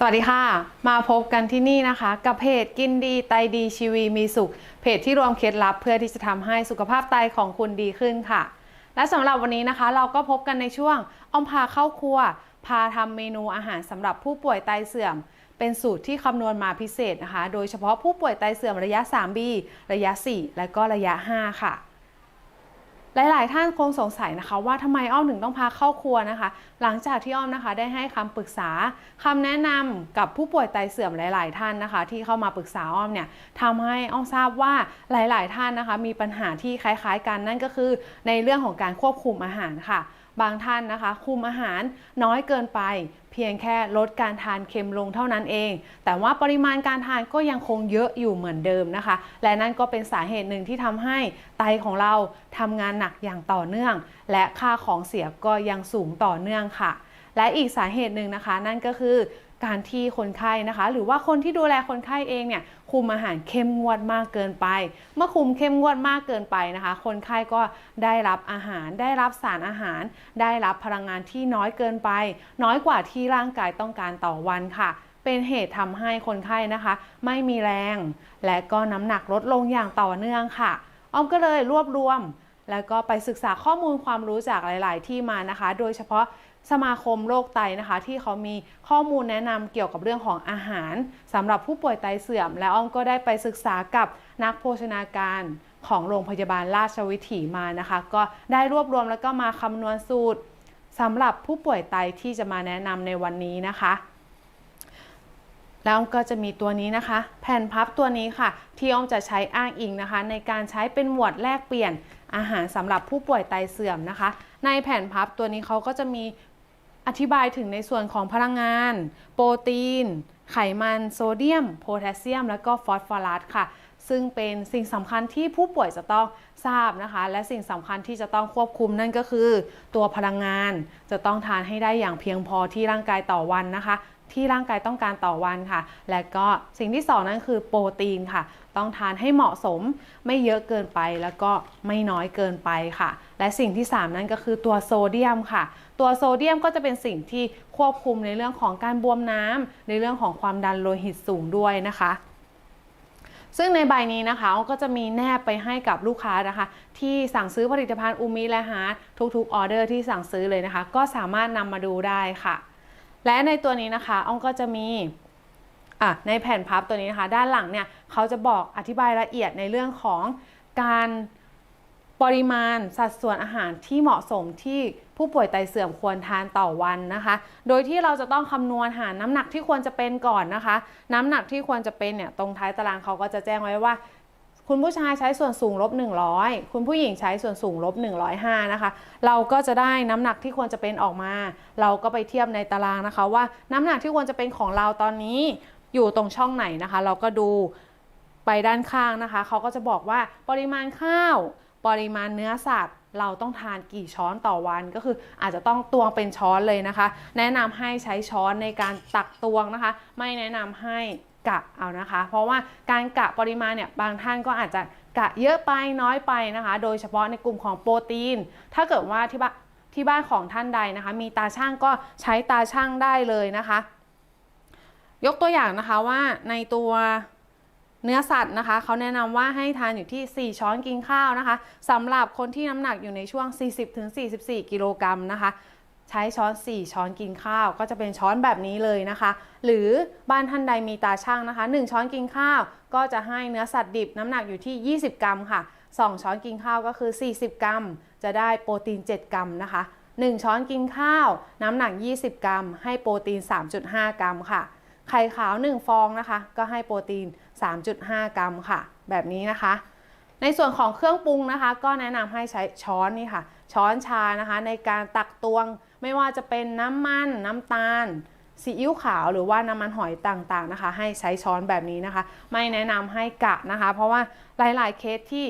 สวัสดีค่ะ มาพบกันที่นี่นะคะ กับเพจกินดีไตดีชีวีมีสุข เพจที่รวมเคล็ดลับเพื่อที่จะทำให้สุขภาพไตของคุณดีขึ้นค่ะ และสำหรับวันนี้นะคะ เราก็พบกันในช่วงออมพาเข้าครัว พาทำเมนูอาหารสำหรับผู้ป่วยไตเสื่อม เป็นสูตรที่คำนวณมาพิเศษนะคะ โดยเฉพาะผู้ป่วยไตเสื่อมระยะ 3B ระยะ 4 และก็ระยะ 5 ค่ะ หลาย ๆ ท่านคงสงสัยนะคะ ว่าทำไมอ้อมถึงต้องพาเข้าครัวนะคะ หลังจากที่อ้อมนะคะได้ให้คำปรึกษาคำแนะนำกับผู้ป่วยไตเสื่อมหลาย ๆ ท่านนะคะ ที่เข้ามาปรึกษาอ้อมเนี่ยทำให้อ้อมทราบว่าหลาย ๆ ท่านนะคะ มีปัญหาที่คล้าย ๆ กันนั่นก็คือ ในเรื่องของการควบคุมอาหารค่ะ บางท่านนะคะ คุมอาหารน้อยเกินไป เพียงแค่ลดการทานเค็มลงเท่านั้นเอง แต่ว่าปริมาณการทานก็ยังคงเยอะอยู่เหมือนเดิมนะคะ และนั่นก็เป็นสาเหตุหนึ่งที่ทำให้ไตของเราทำงานหนักอย่างต่อเนื่อง และค่าของเสียก็ยังสูงต่อเนื่องค่ะ และอีกสาเหตุหนึ่งนะคะ นั่นก็คือ การที่คนไข้นะคะ หรือว่าคนที่ดูแลคนไข้เองเนี่ยคุมอาหารเข้มงวดมากเกินไป เมื่อคุมเข้มงวดมากเกินไปนะคะ คนไข้ก็ได้รับอาหาร ได้รับสารอาหาร ได้รับพลังงานที่น้อยเกินไป น้อยกว่าที่ร่างกายต้องการต่อวันค่ะ เป็นเหตุทำให้คนไข้นะคะ ไม่มีแรง และก็น้ำหนักลดลงอย่างต่อเนื่องค่ะอ้อมก็เลยรวบรวม แล้วก็ไปศึกษาข้อมูลความรู้จากหลาย ๆ ที่มานะคะ โดยเฉพาะ สมาคมโรคไตนะคะ ที่เขามีข้อมูลแนะนำเกี่ยวกับเรื่องของอาหารสำหรับผู้ป่วยไตเสื่อม และอ้อมก็ได้ไปศึกษากับนักโภชนาการของโรงพยาบาลราชวิถีมานะคะ ก็ได้รวบรวมแล้วก็มาคำนวณสูตรสำหรับผู้ป่วยไตที่จะมาแนะนำในวันนี้นะคะ แล้วก็จะมีตัวนี้นะคะ แผ่นพับตัวนี้ค่ะ ที่อ้อมจะใช้อ้างอิงนะคะ ในการใช้เป็นหมวดแลกเปลี่ยนอาหารสำหรับผู้ป่วยไตเสื่อมนะคะ ในแผ่นพับตัวนี้เขาก็จะมี อธิบายถึงในส่วนของพลังงาน โปรตีน ไขมัน โซเดียม โพแทสเซียม และก็ฟอสฟอรัสค่ะ ซึ่งเป็นสิ่งสำคัญที่ผู้ป่วยจะต้องทราบนะคะ และสิ่งสำคัญที่จะต้องควบคุมนั่นก็คือ ตัวพลังงานจะต้องทานให้ได้อย่างเพียงพอที่ร่างกายต่อวันนะคะที่ร่างกายต้องการต่อวันค่ะ และก็สิ่งที่สองนั่นคือโปรตีนค่ะ ต้องทานให้เหมาะสม ไม่เยอะเกินไปแล้วก็ไม่น้อยเกินไปค่ะ และสิ่งที่ 3 นั่นก็คือตัวโซเดียมค่ะ ตัวโซเดียมก็จะเป็นสิ่งที่ควบคุมในเรื่องของการบวมน้ำในเรื่องของความดันโลหิตสูงด้วยนะคะซึ่งในใบนี้นะคะก็จะมีแนบไปให้กับลูกค้านะคะ ที่สั่งซื้อผลิตภัณฑ์อูมิและฮาร์ททุกๆออเดอร์ที่สั่งซื้อเลยนะคะ ก็สามารถนำมาดูได้ค่ะ และในตัวนี้นะคะอ้อมก็จะมี อะในแผ่นพับตัวนี้นะคะ ด้านหลังเนี่ยเขาจะบอกอธิบายละเอียดในเรื่องของการปริมาณสัดส่วนอาหารที่เหมาะสมที่ผู้ป่วยไตเสื่อมควรทานต่อวันนะคะ โดยที่เราจะต้องคำนวณหาน้ำหนักที่ควรจะเป็นก่อนนะคะ น้ำหนักที่ควรจะเป็นเนี่ยตรงท้ายตารางเขาก็จะแจ้งไว้ว่า คุณผู้ชายใช้ส่วนสูงลบ100 คุณผู้หญิงใช้ส่วนสูงลบ105นะคะ เราก็จะได้น้ำหนักที่ควรจะเป็นออกมา เราก็ไปเทียบในตารางนะคะว่าน้ำหนักที่ควรจะเป็นของเราตอนนี้ อยู่ตรงช่องไหนนะคะ เราก็ดูไปด้านข้างนะคะเขาก็จะบอกว่าปริมาณข้าว ปริมาณเนื้อสัตว์ เราต้องทานกี่ช้อนต่อวันก็คืออาจจะต้องตวงเป็นช้อนเลยนะคะ แนะนำให้ใช้ช้อนในการตักตวงนะคะ ไม่แนะนำให้กะเอานะคะ เพราะว่าการกะปริมาณเนี่ยบางท่านก็อาจจะกะเยอะไปน้อยไปนะคะ โดยเฉพาะในกลุ่มของโปรตีน ถ้าเกิดว่าที่บ้านที่บ้านของท่านใดนะคะ มีตาช่างก็ใช้ตาช่างได้เลยนะคะ ยกตัวอย่างนะคะว่าในตัวเนื้อสัตว์นะคะเขาแนะนำว่าให้ทานอยู่ที่ 4 ช้อนกินข้าวนะคะสำหรับคนที่น้ำหนักอยู่ในช่วง 40-44 กิโลกรัมนะคะ ใช้ช้อน 4 ช้อนกินข้าว ก็จะเป็นช้อนแบบนี้เลยนะคะ หรือบ้านท่านใดมีตาช่างนะคะ 1 ช้อนกินข้าว ก็จะให้เนื้อสัตว์ดิบน้ำหนักอยู่ที่ 20 กรัมค่ะ 2 ช้อนกินข้าวก็คือ 40 กรัม จะได้โปรตีน 7 กรัมนะคะ 1 ช้อนกินข้าว น้ำหนัก 20 กรัม ให้โปรตีน 3.5 กรัมค่ะ ไข่ขาว 1 ฟองนะคะ ก็ให้โปรตีน 3.5 กรัมค่ะ แบบนี้นะคะ ในส่วนของเครื่องปรุงนะคะ ก็แนะนำให้ใช้ช้อนนี่ค่ะ ช้อนชานะคะ ในการตักตวงไม่ว่าจะเป็นน้ำมัน น้ำตาลซีอิ๊วขาวหรือว่าน้ำมันหอยต่างๆนะคะ ให้ใช้ช้อนแบบนี้นะคะ ไม่แนะนำให้กะนะคะ เพราะว่าหลายๆเคสที่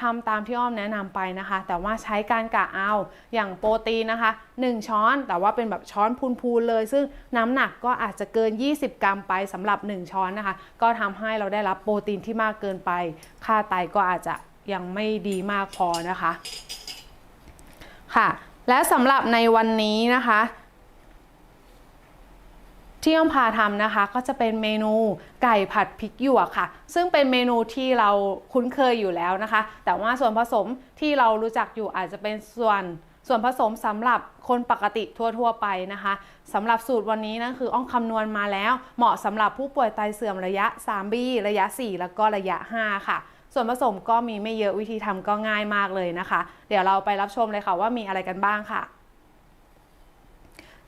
ทำตามที่อ้อมแนะนำไปนะคะ แต่ว่าใช้การกะเอาอย่างโปรตีนนะคะ 1 ช้อนแต่ว่าเป็นแบบช้อนพูนๆเลย ซึ่งน้ำหนักก็อาจจะเกิน 20 กรัมไปสำหรับ 1 ช้อนนะคะ ก็ทำให้เราได้รับโปรตีนที่มากเกินไป ค่าไตก็อาจจะยังไม่ดีมากพอนะคะค่ะ และสำหรับในวันนี้นะคะ ที่อ้อมพาทำนะคะ ก็จะเป็นเมนูไก่ผัดพริกหยวกค่ะ ซึ่งเป็นเมนูที่เราคุ้นเคยอยู่แล้วนะคะ แต่ว่าส่วนผสมที่เรารู้จักอยู่อาจจะเป็นส่วนส่วนผสมสำหรับคนปกติทั่ว ๆ ไปนะคะสำหรับสูตรวันนี้นั่นคืออ้อมคำนวณมาแล้ว เหมาะสำหรับผู้ป่วยไตเสื่อมระยะ 3B ระยะ 4 แล้วก็ระยะ 5 ค่ะ ส่วนผสมก็มีไม่เยอะวิธีทำก็ง่ายมากเลยนะคะ เดี๋ยวเราไปรับชมเลยค่ะว่ามีอะไรกันบ้างค่ะ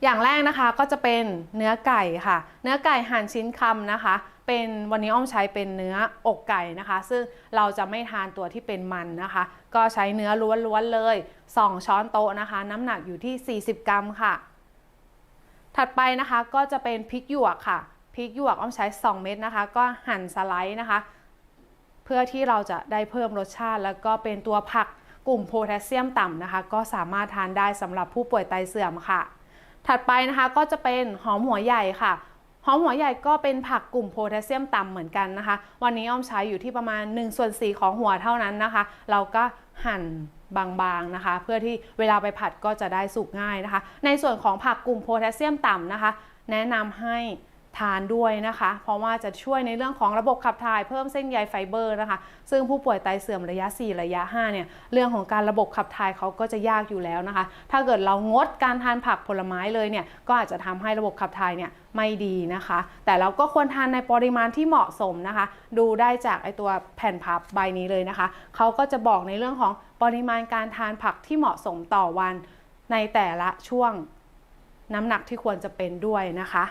อย่างแรกนะคะก็จะเป็นเนื้อไก่ค่ะ เนื้อไก่หั่นชิ้นคำนะคะ เป็นวันนี้อ้อมใช้เป็นเนื้ออกไก่นะคะ ซึ่งเราจะไม่ทานตัวที่เป็นมันนะคะ ก็ใช้เนื้อล้วนๆเลย 2 ช้อนโต๊ะนะคะ น้ำหนักอยู่ที่ 40 กรัมค่ะ ถัดไปนะคะก็จะเป็นพริกหยวกค่ะพริกหยวกอ้อมใช้ 2 เม็ดนะคะ ก็หั่นสไลด์นะคะ เพื่อที่เราจะได้เพิ่มรสชาติ แล้วก็เป็นตัวผักกลุ่มโพแทสเซียมต่ำนะคะ ก็สามารถทานได้สำหรับผู้ป่วยไตเสื่อมค่ะ ถัดไปนะคะก็จะเป็นหอมหัวใหญ่ค่ะหอมหัวใหญ่ก็เป็นผักกลุ่มโพแทสเซียมต่ำเหมือนกันนะคะ วันนี้อ้อมใช้อยู่ที่ประมาณ1ส่วน4ของหัวเท่านั้นนะคะ เราก็หั่นบางๆนะคะ เพื่อที่เวลาไปผัดก็จะได้สุกง่ายนะคะ ในส่วนของผักกลุ่มโพแทสเซียมต่ำนะคะ แนะนำให้ ทานด้วยนะคะ เพราะว่าจะช่วยในเรื่องของระบบขับถ่ายเพิ่มเส้นใยไฟเบอร์นะคะ ซึ่งผู้ป่วยไตเสื่อมระยะ 4 ระยะ 5 เนี่ย เรื่องของการระบบขับถ่ายเขาก็จะยากอยู่แล้วนะคะ ถ้าเกิดเรางดการทานผักผลไม้เลยเนี่ย ก็อาจจะทำให้ระบบขับถ่ายเนี่ยไม่ดีนะคะ แต่เราก็ควรทานในปริมาณที่เหมาะสมนะคะ ดูได้จากไอตัวแผ่นพับใบนี้เลยนะคะ เขาก็จะบอกในเรื่องของปริมาณการทานผักที่เหมาะสมต่อวันในแต่ละช่วงน้ำหนักที่ควรจะเป็นด้วยนะคะ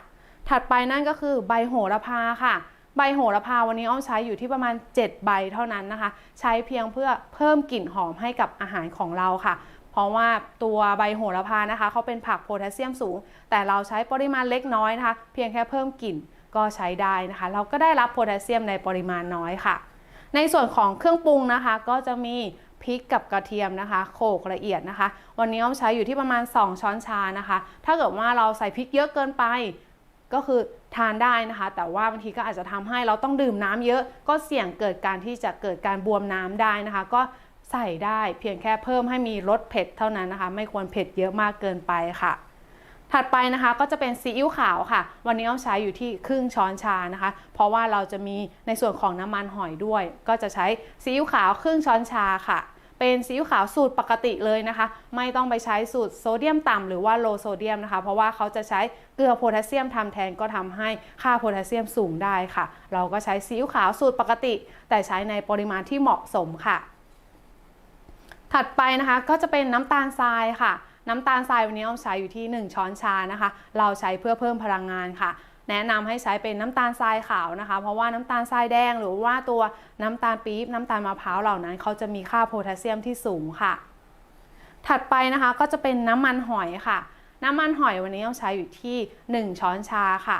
ถัดไปนั่นก็คือใบโหระพาค่ะ ใบโหระพาวันนี้อ้อมใช้อยู่ที่ประมาณ 7 ใบเท่านั้นนะคะ ใช้เพียงเพื่อเพิ่มกลิ่นหอมให้กับอาหารของเราค่ะ เพราะว่าตัวใบโหระพานะคะเขาเป็นผักโพแทสเซียมสูง แต่เราใช้ปริมาณเล็กน้อยนะคะ เพียงแค่เพิ่มกลิ่นก็ใช้ได้นะคะ เราก็ได้รับโพแทสเซียมในปริมาณน้อยค่ะ ในส่วนของเครื่องปรุงนะคะ ก็จะมีพริกกับกระเทียมนะคะ โขลกละเอียดนะคะ วันนี้อ้อมใช้อยู่ที่ประมาณ 2 ช้อนชานะคะ ถ้าเกิดว่าเราใส่พริกเยอะเกินไป ก็คือทานได้นะคะ แต่ว่าบางทีก็อาจจะทำให้เราต้องดื่มน้ำเยอะ ก็เสี่ยงเกิดการที่จะเกิดการบวมน้ำได้นะคะ ก็ใส่ได้เพียงแค่เพิ่มให้มีรสเผ็ดเท่านั้นนะคะ ไม่ควรเผ็ดเยอะมากเกินไปค่ะ ถัดไปนะคะก็จะเป็นซีอิ๊วขาวค่ะ วันนี้อ้อมใช้อยู่ที่ครึ่งช้อนชานะคะ เพราะว่าเราจะมีในส่วนของน้ำมันหอยด้วย ก็จะใช้ซีอิ๊วขาวครึ่งช้อนชาค่ะ เป็นซีอิ๊วขาวสูตรปกติเลยนะคะ ไม่ต้องไปใช้สูตรโซเดียมต่ำหรือว่าโลโซเดียมนะคะ เพราะว่าเขาจะใช้เกลือโพแทสเซียมทำแทนก็ทำให้ค่าโพแทสเซียมสูงได้ค่ะ เราก็ใช้ซีอิ๊วขาวสูตรปกติ แต่ใช้ในปริมาณที่เหมาะสมค่ะ ถัดไปนะคะก็จะเป็นน้ำตาลทรายค่ะน้ำตาลทรายวันนี้อ้อมใช้อยู่ที่ 1 ช้อนชานะคะ เราใช้เพื่อเพิ่มพลังงานค่ะ แนะนำให้ใช้เป็นน้ำตาลทรายขาวนะคะ เพราะว่าน้ำตาลทรายแดงหรือว่าตัวน้ำตาลปี๊บน้ำตาลมะพร้าวเหล่านั้นเขาจะมีค่าโพแทสเซียมที่สูงค่ะ ถัดไปนะคะก็จะเป็นน้ำมันหอยค่ะ น้ำมันหอยวันนี้ต้องใช้อยู่ที่ 1 ช้อนชาค่ะ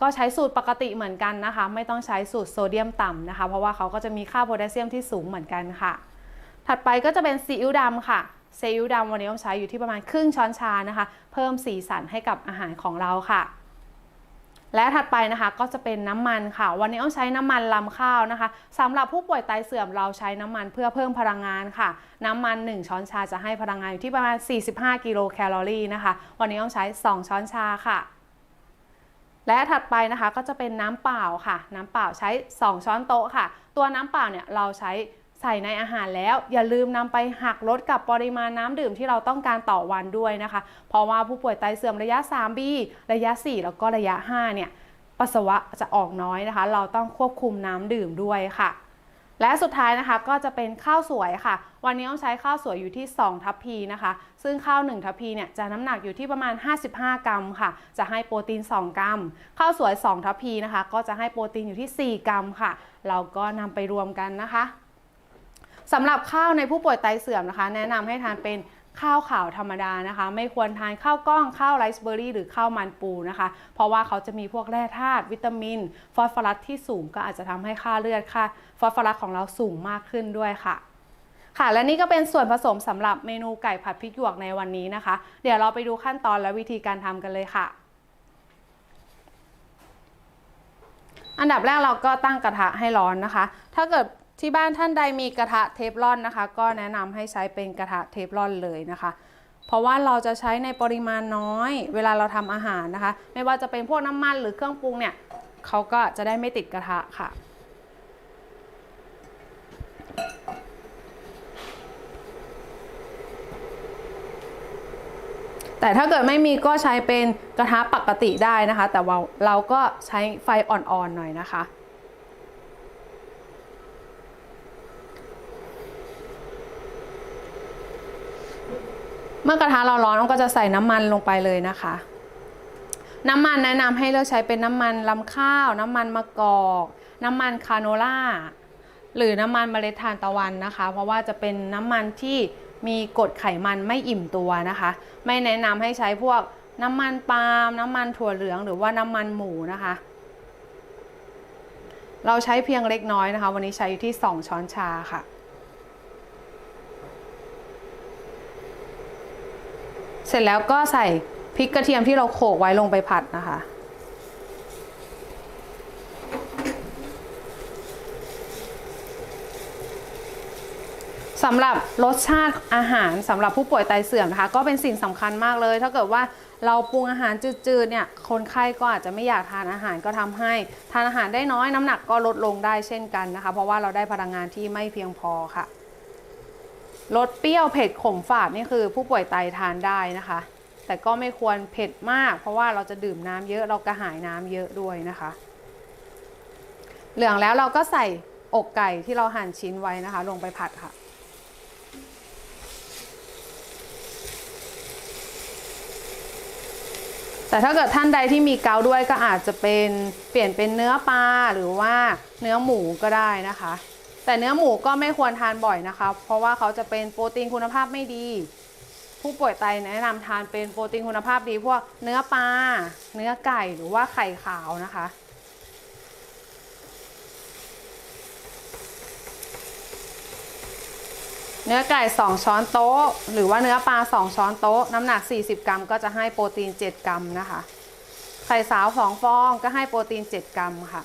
ก็ใช้สูตรปกติเหมือนกันนะคะ ไม่ต้องใช้สูตรโซเดียมต่ำนะคะ เพราะว่าเขาก็จะมีค่าโพแทสเซียมที่สูงเหมือนกันค่ะ ถัดไปก็จะเป็นซีอิ๊วดำค่ะซีอิ๊วดำวันนี้ต้องใช้อยู่ที่ประมาณครึ่งช้อนชานะคะ เพิ่มสีสันให้กับอาหารของเราค่ะ และถัดไปนะคะก็จะเป็นน้ำมันค่ะ วันนี้ต้องใช้น้ำมันลำข้าวนะคะสำหรับผู้ป่วยไตเสื่อมเราใช้น้ำมันเพื่อเพิ่มพลังงานค่ะ น้ำมัน 1 ช้อนชาจะให้พลังงานอยู่ที่ประมาณ 45 กิโลแคลอรี่นะคะ วันนี้ต้องใช้ 2 ช้อนชาค่ะ และถัดไปนะคะก็จะเป็นน้ำเปล่าค่ะ น้ำเปล่าใช้ 2 ช้อนโต๊ะค่ะ ตัวน้ำเปล่าเนี่ยเราใช้ ใส่ในอาหารแล้ว อย่าลืมนำไปหักลดกับปริมาณน้ำดื่มที่เราต้องการต่อวันด้วยนะคะ เพราะว่าผู้ป่วยไตเสื่อมระยะ 3B ระยะ 4 แล้วก็ระยะ 5 เนี่ยปัสสาวะจะออกน้อยนะคะ เราต้องควบคุมน้ำดื่มด้วยค่ะ และสุดท้ายนะคะก็จะเป็นข้าวสวยค่ะ วันนี้ต้องใช้ข้าวสวยอยู่ที่ 2 ทัพพีนะคะ ซึ่งข้าว 1 ทัพพีเนี่ยจะน้ำหนักอยู่ที่ประมาณ 55 กรัมค่ะ จะให้โปรตีน 2 กรัม ข้าวสวย 2 ทัพพีนะคะ ก็จะให้โปรตีนอยู่ที่ 4 กรัมค่ะ เราก็นำไปรวมกันนะคะ สำหรับข้าวในผู้ป่วยไตเสื่อมนะคะ แนะนำให้ทานเป็นข้าวขาวธรรมดานะคะ ไม่ควรทานข้าวกล้องข้าวไรซ์เบอร์รี่หรือข้าวมันปูนะคะ เพราะว่าเขาจะมีพวกแร่ธาตุวิตามิน ฟอสฟอรัสที่สูงก็อาจจะทำให้ค่าเลือดค่าฟอสฟอรัสของเราสูงมากขึ้นด้วยค่ะ ค่ะ และนี่ก็เป็นส่วนผสมสำหรับเมนูไก่ผัดพริกหยวกในวันนี้นะคะ เดี๋ยวเราไปดูขั้นตอนและวิธีการทำกันเลยค่ะ อันดับแรกเราก็ตั้งกระทะให้ร้อนนะคะ ถ้าเกิด ที่บ้านท่านใดมีกระทะเทฟลอนนะคะ ก็แนะนำให้ใช้เป็นกระทะเทฟลอนเลยนะคะ เพราะว่าเราจะใช้ในปริมาณน้อย เวลาเราทำอาหารนะคะ ไม่ว่าจะเป็นพวกน้ำมันหรือเครื่องปรุงเนี่ยเขาก็จะได้ไม่ติดกระทะค่ะแต่ถ้าเกิดไม่มีก็ใช้เป็นกระทะปกติได้นะคะ แต่ว่าเราก็ใช้ไฟอ่อนๆหน่อยนะคะ เมื่อกระทะเราร้อนเราก็จะใส่น้ำมันลงไปเลยนะคะ น้ำมันแนะนำให้เลือกใช้เป็นน้ำมันลำข้าว น้ำมันมะกอก น้ำมันคาโนล่าหรือน้ำมันเมล็ดทานตะวันนะคะ เพราะว่าจะเป็นน้ำมันที่มีกรดไขมันไม่อิ่มตัวนะคะ ไม่แนะนำให้ใช้พวกน้ำมันปาล์มน้ำมันถั่วเหลืองหรือว่าน้ำมันหมูนะคะ เราใช้เพียงเล็กน้อยนะคะ วันนี้ใช้อยู่ที่ 2 ช้อนชาค่ะ เสร็จแล้วก็ใส่พริกกระเทียมที่เราโขลกไว้ลงไปผัดนะคะ สำหรับรสชาติอาหารสำหรับผู้ป่วยไตเสื่อมนะคะ ก็เป็นสิ่งสำคัญมากเลย ถ้าเกิดว่าเราปรุงอาหารจืดๆเนี่ยคนไข้ก็อาจจะไม่อยากทานอาหารก็ทำให้ทานอาหารได้น้อยน้ำหนักก็ลดลงได้เช่นกันนะคะ เพราะว่าเราได้พลังงานที่ไม่เพียงพอค่ะ รสเปรี้ยวเผ็ดขมฝาดนี่คือผู้ป่วยไตทานได้นะคะ แต่ก็ไม่ควรเผ็ดมาก เพราะว่าเราจะดื่มน้ำเยอะเรากระหายน้ำเยอะด้วยนะคะ เหลืองแล้วเราก็ใส่อกไก่ที่เราหั่นชิ้นไว้นะคะ ลงไปผัดค่ะแต่ถ้าเกิดท่านใดที่มีเกาด้วยก็อาจจะเป็นเปลี่ยนเป็นเนื้อปลาหรือว่าเนื้อหมูก็ได้นะคะ แต่เนื้อหมูก็ไม่ควรทานบ่อยนะคะเพราะว่าเขาจะเป็นโปรตีนคุณภาพไม่ดี ผู้ป่วยไตแนะนำทานเป็นโปรตีนคุณภาพดีพวกเนื้อปลาเนื้อไก่หรือว่าไข่ขาวนะคะเนื้อไก่ 2 ช้อนโต๊ะ หรือว่าเนื้อปลา 2 ช้อนโต๊ะ น้ำหนัก 40 กรัม ก็จะให้โปรตีน 7 กรัมนะคะ ไข่สาว 2 ฟองก็ให้โปรตีน 7 กรัมค่ะ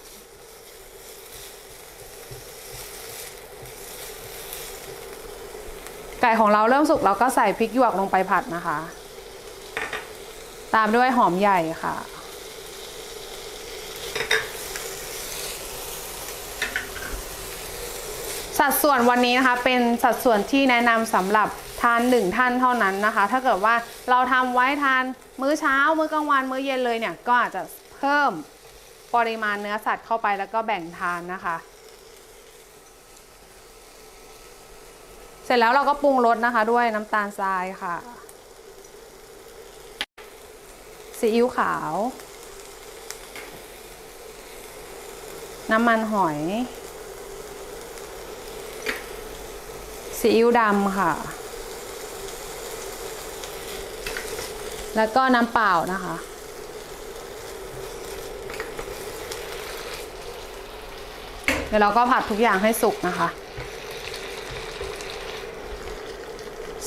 ก่ของเราเริ่มสุกเราก็ใส่พริกหยวกลงไปผัดนะคะ ตามด้วยหอมใหญ่ค่ะ สัดส่วนวันนี้นะคะ เป็นสัดส่วนที่แนะนำสำหรับทานหนึ่งท่านเท่านั้นนะคะ ถ้าเกิดว่าเราทำไว้ทานมื้อเช้า มื้อกลางวัน มื้อเย็นเลยเนี่ย ก็อาจจะเพิ่มปริมาณเนื้อสัตว์เข้าไปแล้วก็แบ่งทานนะคะ เสร็จแล้วเราก็ปรุงรสนะคะ ด้วยน้ำตาลทรายค่ะซีอิ๊วขาว น้ำมันหอยซีอิ๊วดำค่ะ แล้วก็น้ำเปล่านะคะ เดี๋ยวเราก็ผัดทุกอย่างให้สุกนะคะ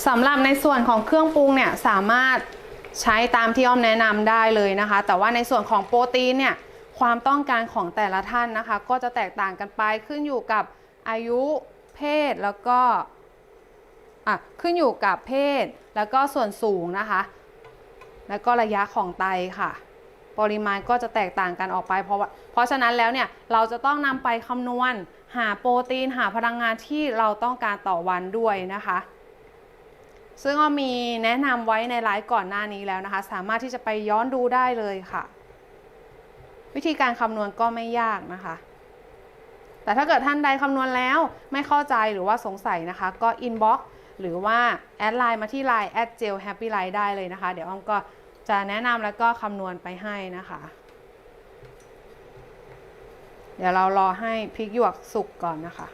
สำหรับในส่วนของเครื่องปรุงเนี่ยสามารถใช้ตามที่อ้อมแนะนำได้เลยนะคะ แต่ว่าในส่วนของโปรตีนเนี่ยความต้องการของแต่ละท่านนะคะ ก็จะแตกต่างกันไปขึ้นอยู่กับอายุเพศแล้วก็อะขึ้นอยู่กับเพศแล้วก็ส่วนสูงนะคะ แล้วก็ระยะของไตค่ะ ปริมาณก็จะแตกต่างกันออกไป เพราะว่าเพราะฉะนั้นแล้วเนี่ยเราจะต้องนำไปคำนวณหาโปรตีนหาพลังงานที่เราต้องการต่อวันด้วยนะคะ ซึ่งก็มีแนะนำไว้ในไลฟ์ก่อนหน้านี้แล้วนะคะ สามารถที่จะไปย้อนดูได้เลยค่ะ วิธีการคำนวณก็ไม่ยากนะคะ แต่ถ้าเกิดท่านใดคำนวณแล้วไม่เข้าใจหรือว่าสงสัยนะคะ ก็อินบ็อกซ์หรือว่าแอดไลน์มาที่ Line แอดเจลแฮปปี้ไลฟ์ได้เลยนะคะ เดี๋ยวอ้อมก็จะแนะนำแล้วก็คำนวณไปให้นะคะ เดี๋ยวเรารอให้พริกหยวกสุกก่อนนะคะ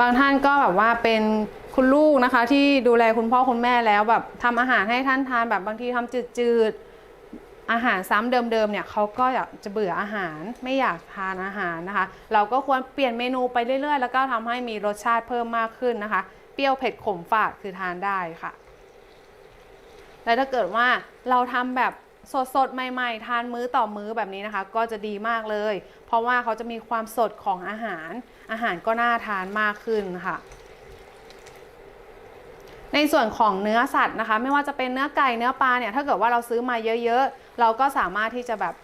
บางท่านก็แบบว่าเป็นคุณลูกนะคะ ที่ดูแลคุณพ่อคุณแม่แล้วแบบทำอาหารให้ท่านทานแบบบางทีทำจืดๆอาหารซ้ำเดิมๆเนี่ยเขาก็อยากจะเบื่ออาหารไม่อยากทานอาหารนะคะ เราก็ควรเปลี่ยนเมนูไปเรื่อยๆ แล้วก็ทำให้มีรสชาติเพิ่มมากขึ้นนะคะ เปรี้ยวเผ็ดขมฝาดคือทานได้ค่ะและถ้าเกิดว่าเราทำแบบ สดๆใหม่ ๆ ทานมื้อต่อมื้อแบบนี้นะคะ ก็จะดีมากเลย เพราะว่าเขาจะมีความสดของอาหาร อาหารก็น่าทานมากขึ้นค่ะ ในส่วนของเนื้อสัตว์นะคะ ไม่ว่าจะเป็นเนื้อไก่เนื้อปลาเนี่ยถ้าเกิดว่าเราซื้อมาเยอะๆ เราก็สามารถที่จะแบบ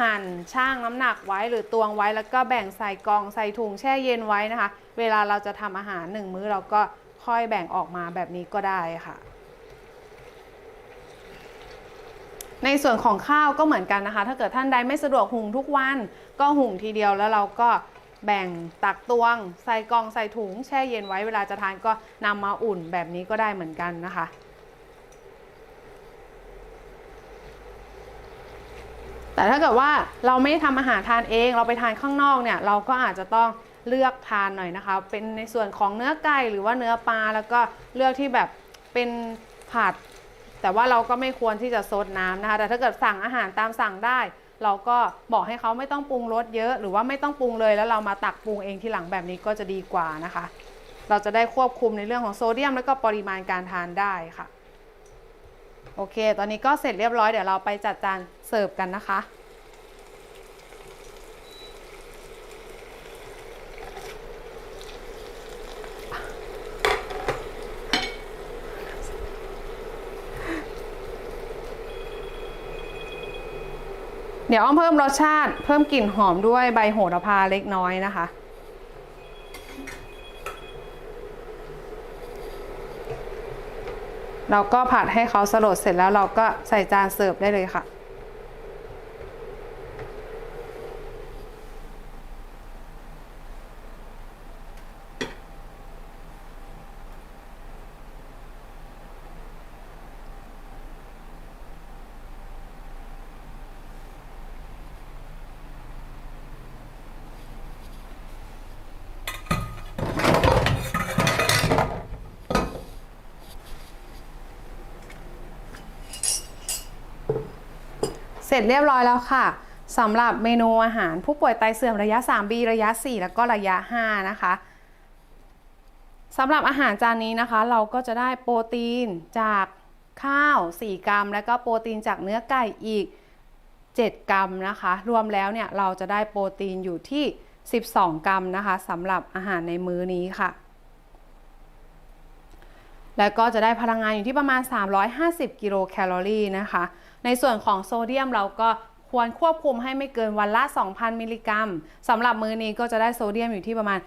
หั่นช่างน้ำหนักไว้หรือตวงไว้แล้วก็แบ่งใส่กองใส่ถุงแช่เย็นไว้นะคะ เวลาเราจะทำอาหารหนึ่งมื้อเราก็ค่อยแบ่งออกมาแบบนี้ก็ได้ค่ะ ในส่วนของข้าวก็เหมือนกันนะคะ ถ้าเกิดท่านใดไม่สะดวกหุงทุกวัน ก็หุงทีเดียวแล้วเราก็แบ่งตักตวง ใส่กล่องใส่ถุงแช่เย็นไว้เวลาจะทานก็นำมาอุ่นแบบนี้ก็ได้เหมือนกันนะคะ แต่ถ้าเกิดว่าเราไม่ทำอาหารทานเองเราไปทานข้างนอกเนี่ย เราก็อาจจะต้องเลือกทานหน่อยนะคะ เป็นในส่วนของเนื้อไก่หรือว่าเนื้อปลาแล้วก็เลือกที่แบบเป็นผัด แต่ว่าเราก็ไม่ควรที่จะซดน้ำนะคะ แต่ถ้าเกิดสั่งอาหารตามสั่งได้ เราก็บอกให้เขาไม่ต้องปรุงรสเยอะ หรือว่าไม่ต้องปรุงเลยแล้วเรามาตักปรุงเองทีหลังแบบนี้ก็จะดีกว่านะคะ เราจะได้ควบคุมในเรื่องของโซเดียม และก็ปริมาณการทานได้ค่ะ โอเค ตอนนี้ก็เสร็จเรียบร้อยเดี๋ยวเราไปจัดจานเสิร์ฟกันนะคะ เดี๋ยวอ้อมเพิ่มรสชาติ เพิ่มกลิ่นหอมด้วยใบโหระพาเล็กน้อยนะคะ เราก็ผัดให้เขาสลดเสร็จแล้วเราก็ใส่จานเสิร์ฟได้เลยค่ะ เสร็จเรียบร้อยแล้วค่ะสำหรับเมนูอาหารผู้ป่วยไตเสื่อมระยะ 3B ระยะ 4 แล้วก็ระยะ 5 นะคะสำหรับอาหารจานนี้นะคะ เราก็จะได้โปรตีนจากข้าว 4 กรัม แล้วก็โปรตีนจากเนื้อไก่อีก 7 กรัมนะคะ รวมแล้วเนี่ยเราจะได้โปรตีนอยู่ที่ 12 กรัมนะคะสำหรับอาหารในมื้อนี้ค่ะ แล้วก็จะได้พลังงานอยู่ที่ประมาณ 350 กิโลแคลอรี่นะคะ ในส่วนของโซเดียมเราก็ควรควบคุมให้ไม่เกินวันละ 2,000 มิลลิกรัมสำหรับมื้อนี้ก็จะได้โซเดียมอยู่ที่ประมาณ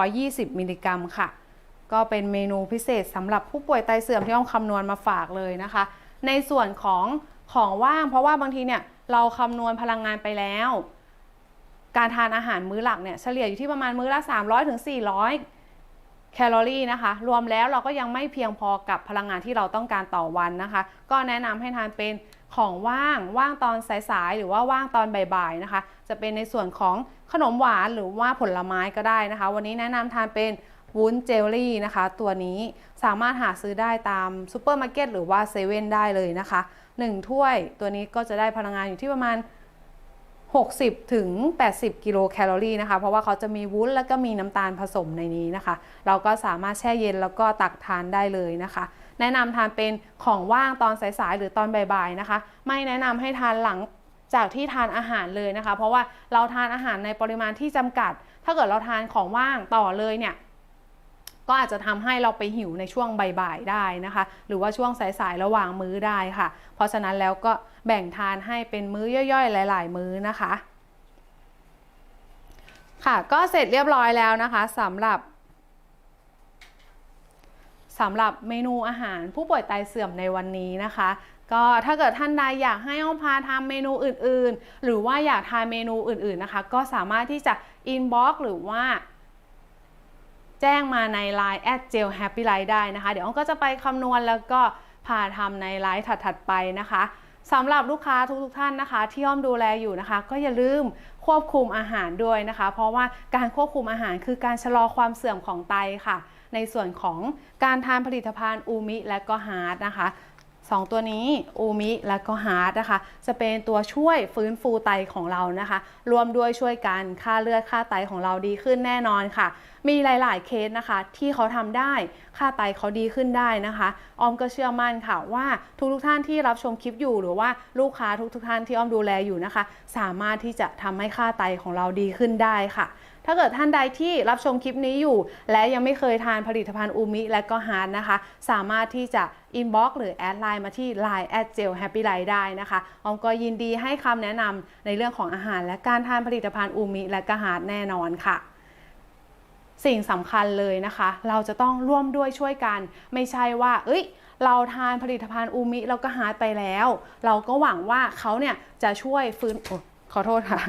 520 มิลลิกรัมค่ะ ก็เป็นเมนูพิเศษสำหรับผู้ป่วยไตเสื่อมที่อ้อมคำนวณมาฝากเลยนะคะ ในส่วนของของว่างเพราะว่าบางทีเนี่ยเราคำนวณพลังงานไปแล้ว การทานอาหารมื้อหลักเนี่ยเฉลี่ยอยู่ที่ประมาณมื้อละ 300ถึง400 แคลอรี่นะคะ รวมแล้วเราก็ยังไม่เพียงพอกับพลังงานที่เราต้องการต่อวันนะคะ ก็แนะนำให้ทานเป็นของว่างว่างตอนสายๆ หรือว่าว่างตอนบ่ายๆนะคะ จะเป็นในส่วนของขนมหวานหรือว่าผลไม้ก็ได้นะคะ วันนี้แนะนำทานเป็นวุ้นเจลลี่นะคะ ตัวนี้สามารถหาซื้อได้ตามซูเปอร์มาร์เก็ตหรือว่าเซเว่นได้เลยนะคะ 1 ถ้วยตัวนี้ก็จะได้พลังงานอยู่ที่ประมาณ 60 ถึง 80 กิโลแคลอรี่นะคะ เพราะว่าเขาจะมีวุ้นแล้วก็มีน้ำตาลผสมในนี้นะคะ เราก็สามารถแช่เย็นแล้วก็ตักทานได้เลยนะคะ แนะนำทานเป็นของว่างตอนสายๆ หรือตอนบ่ายๆนะคะ ไม่แนะนำให้ทานหลังจากที่ทานอาหารเลยนะคะ เพราะว่าเราทานอาหารในปริมาณที่จำกัด ถ้าเกิดเราทานของว่างต่อเลยเนี่ย ก็อาจจะทำให้เราไปหิวในช่วงบ่ายๆได้นะคะ หรือว่าช่วงสายๆระหว่างมื้อได้ค่ะ เพราะฉะนั้นแล้วก็แบ่งทานให้เป็นมื้อย่อยๆ หลาย ๆ มื้อนะคะ ค่ะก็เสร็จเรียบร้อยแล้วนะคะสำหรับสำหรับเมนูอาหารผู้ป่วยไตเสื่อมในวันนี้นะคะ ก็ถ้าเกิดท่านใดอยากให้อ้อมพาทำเมนูอื่นๆ หรือว่าอยากทานเมนูอื่นๆนะคะ ก็สามารถที่จะ inbox หรือว่า แจ้งมาใน Line at gel happy life ได้นะคะ เดี๋ยวอ้อมก็จะไปคำนวณแล้วก็พาทำในไลฟ์ถัดๆไปนะคะสำหรับลูกค้าทุกๆท่านนะคะ ที่อ้อมดูแลอยู่นะคะ ก็อย่าลืมควบคุมอาหารด้วยนะคะ เพราะว่าการควบคุมอาหารคือการชะลอความเสื่อมของไตค่ะ ในส่วนของการทานผลิตภัณฑ์อูมิและก็ฮาร์ดนะคะ 2 ตัวนี้อูมิและก็ฮาร์ดนะคะ จะเป็นตัวช่วยฟื้นฟูไตของเรานะคะ รวมด้วยช่วยกันค่าเลือดค่าไตของเราดีขึ้นแน่นอนค่ะ มีหลาย ๆ เคสนะคะ ที่เขาทำได้ค่าไตเขาดีขึ้นได้นะคะ ออมก็เชื่อมั่นค่ะว่าทุกๆท่านที่รับชมคลิปอยู่ หรือว่าลูกค้าทุกๆท่านที่ออมดูแลอยู่นะคะ สามารถที่จะทำให้ค่าไตของเราดีขึ้นได้ค่ะ ถ้าเกิดท่านใดที่รับชมคลิปนี้อยู่ และยังไม่เคยทานผลิตภัณฑ์อูมิและก็ฮาร์ดนะคะ สามารถที่จะอินบ็อกหรือแอดไลน์มาที่ Line แอดเจลแฮปปี้ไลได้นะคะออมก็ยินดีให้คำแนะนำในเรื่องของอาหาร และการทานผลิตภัณฑ์อูมิและก็ฮาร์ดแน่นอนค่ะสิ่งสำคัญเลยนะคะ เราจะต้องร่วมด้วยช่วยกัน ไม่ใช่ว่า เอ้ย เราทานผลิตภัณฑ์อูมิแล้วก็ฮาร์ดไปแล้ว เราก็หวังว่าเขาเนี่ยจะช่วยฟื้นอขอโทษค่ะ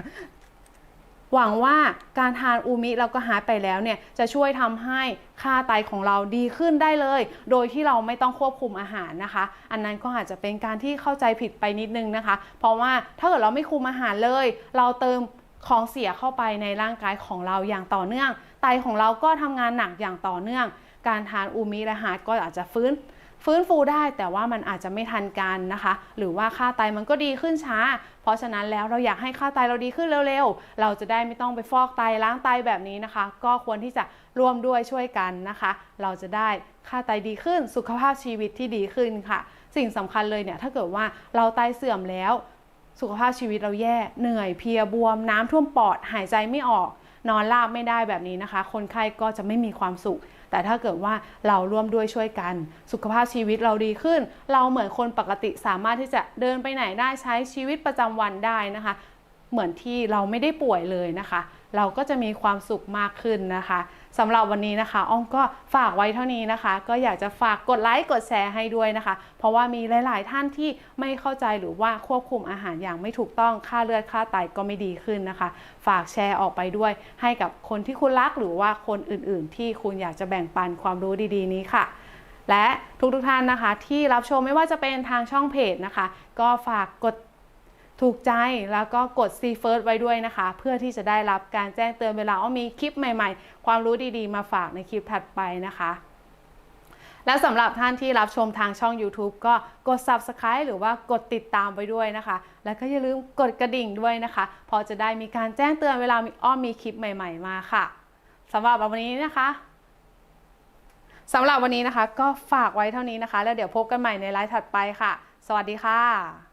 หวังว่าการทานอูมิแล้วก็ฮาร์ดไปแล้วเนี่ยจะช่วยทำให้ค่าไตของเราดีขึ้นได้เลย โดยที่เราไม่ต้องควบคุมอาหารนะคะ อันนั้นก็อาจจะเป็นการที่เข้าใจผิดไปนิดนึงนะคะ เพราะว่าถ้าเกิดเราไม่คุมอาหารเลย เราเติมของเสียเข้าไปในร่างกายของเราอย่างต่อเนื่อง ไตของเราก็ทำงานหนักอย่างต่อเนื่อง การทานอูมิและฮาร์ดก็อาจจะฟื้น ฟื้นฟูได้แต่ว่ามันอาจจะไม่ทันการนะคะ หรือว่าค่าไตมันก็ดีขึ้นช้า เพราะฉะนั้นแล้วเราอยากให้ค่าไตเราดีขึ้นเร็วๆ เราจะได้ไม่ต้องไปฟอกไตล้างไตแบบนี้นะคะ ก็ควรที่จะร่วมด้วยช่วยกันนะคะ เราจะได้ค่าไตดีขึ้นสุขภาพชีวิตที่ดีขึ้นค่ะ สิ่งสำคัญเลยเนี่ยถ้าเกิดว่าเราไตเสื่อมแล้ว สุขภาพชีวิตเราแย่เหนื่อยเพลียบวม น้ำท่วมปอดหายใจไม่ออก นอนราบไม่ได้แบบนี้นะคะ คนไข้ก็จะไม่มีความสุข แต่ถ้าเกิดว่าเราร่วมด้วยช่วยกัน สุขภาพชีวิตเราดีขึ้น เราเหมือนคนปกติสามารถที่จะเดินไปไหนได้ใช้ชีวิตประจำวันได้นะคะ เหมือนที่เราไม่ได้ป่วยเลยนะคะ เราก็จะมีความสุขมากขึ้นนะคะ สำหรับวันนี้นะคะอ้อมก็ฝากไว้เท่านี้นะคะ ก็อยากจะฝากกดไลค์กดแชร์ให้ด้วยนะคะ เพราะว่ามีหลาย ๆ ท่านที่ไม่เข้าใจหรือว่าควบคุมอาหารอย่างไม่ถูกต้องค่าเลือดค่าไตก็ไม่ดีขึ้นนะคะ ฝากแชร์ออกไปด้วย ให้กับคนที่คุณรักหรือว่าคนอื่น ๆ ที่คุณอยากจะแบ่งปันความรู้ดี ๆ นี้ค่ะและทุกๆท่านนะคะ ที่รับชมไม่ว่าจะเป็นทางช่องเพจนะคะ ก็ฝากกด ถูกใจแล้วก็กด C First ไว้ด้วยนะคะ เพื่อที่จะได้รับการแจ้งเตือนเวลาว่ามีคลิปใหม่ๆ ความรู้ดีๆ มาฝากในคลิปถัดไปนะคะและสำหรับท่านที่รับชมทางช่อง YouTube ก็กด Subscribe หรือว่ากดติดตามไปด้วยนะคะ แล้วก็อย่าลืมกดกระดิ่งด้วยนะคะเพอจะได้มีการแจ้งเตือนเวลามีอ้อมมีคลิปใหม่ ๆ มาค่ะสำหรับวันนี้นะคะสำหรับวันนี้นะคะ ก็ฝากไว้เท่านี้นะคะ แล้วเดี๋ยวพบกันใหม่ในไลฟ์ถัดไปค่ะ สวัสดีค่ะ